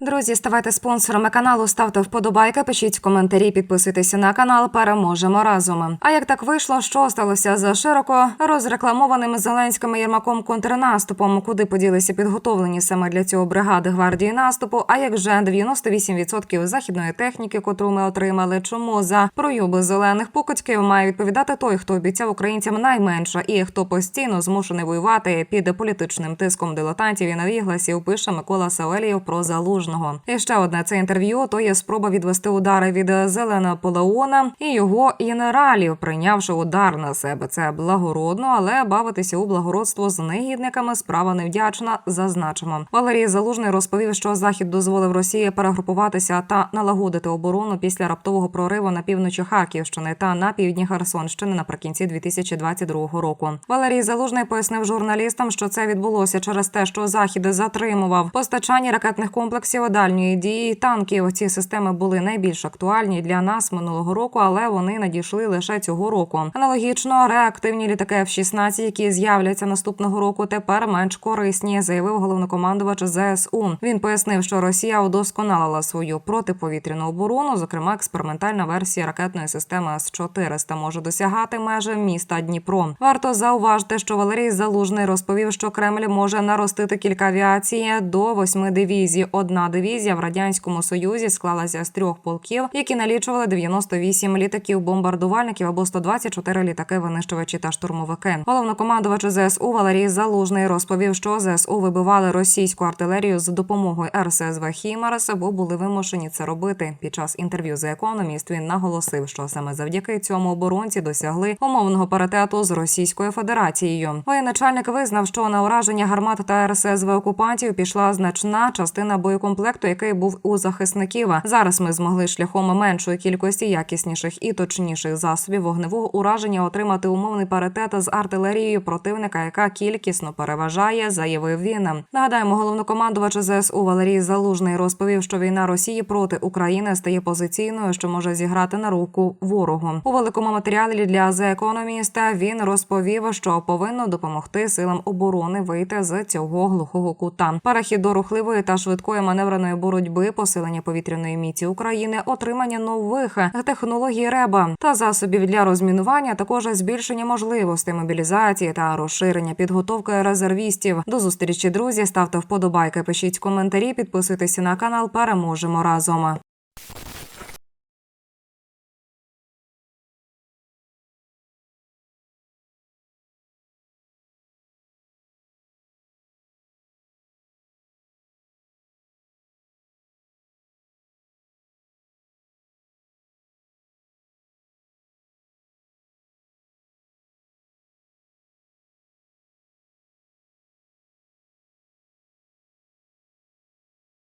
Друзі, ставайте спонсорами каналу, ставте вподобайки, пишіть коментарі, підписуйтеся на канал. Переможемо разом. А як так вийшло, що сталося за широко розрекламованим Зеленським Єрмаком контрнаступом, куди поділися підготовлені саме для цього бригади гвардії наступу? А як же 98% західної техніки, котру ми отримали, чому за пройоби зелених покидьків має відповідати той, хто обіцяв українцям найменше, і хто постійно змушений воювати під політичним тиском дилетантів і навігласів, пише Микола Савелієв про залужного. І ще одне це інтерв'ю. То є спроба відвести удари від зеленого Полеона і його генералів, прийнявши удар на себе. Це благородно, але бавитися у благородство з негідниками справа невдячна. Зазначимо. Валерій Залужний розповів, що захід дозволив Росії перегрупуватися та налагодити оборону після раптового прориву на півночі Харківщини та на півдні Херсонщини наприкінці 2022 року. Валерій Залужний пояснив журналістам, що це відбулося через те, що захід затримував постачання ракетних комплексів дальньої дії танків. Ці системи були найбільш актуальні для нас минулого року, але вони надійшли лише цього року. Аналогічно реактивні літаки F-16, які з'являться наступного року, тепер менш корисні, заявив головнокомандувач ЗСУ. Він пояснив, що Росія удосконалила свою протиповітряну оборону. Зокрема, експериментальна версія ракетної системи С-400 може досягати межі міста Дніпро. Варто зауважити, що Валерій Залужний розповів, що Кремль може наростити кілька авіації до восьми дивізій. Одна дивізія в радянському союзі склалася з трьох полків, які налічували 98 літаків бомбардувальників або 124 літаки винищувачі та штурмовики. Головнокомандувач ЗСУ Валерій Залужний розповів, що ЗСУ вибивали російську артилерію з допомогою РСЗВ Хімарес, або були вимушені це робити. Під час інтерв'ю за економіст він наголосив, що саме завдяки цьому оборонці досягли умовного паритету з Російською Федерацією. Воєначальник визнав, що на ураження гармат та РСЗВ окупантів пішла значна частина боєкомплекту, який був у захисників. Зараз ми змогли шляхом меншої кількості якісніших і точніших засобів вогневого ураження отримати умовний паритет з артилерією противника, яка кількісно переважає, заявив він. Нагадаємо, головнокомандувач ЗСУ Валерій Залужний розповів, що війна Росії проти України стає позиційною, що може зіграти на руку ворогу. У великому матеріалі для The Economist він розповів, що повинно допомогти силам оборони вийти з цього глухого кута. Перехід до рухливої та швидкої маневреної боротьби, посилення повітряної міці України, отримання нових технологій РЕБА та засобів для розмінування, також збільшення можливостей мобілізації та розширення підготовки резервістів. До зустрічі, друзі. Ставте вподобайки, пишіть коментарі, підписуйтесь на канал. Переможемо разом.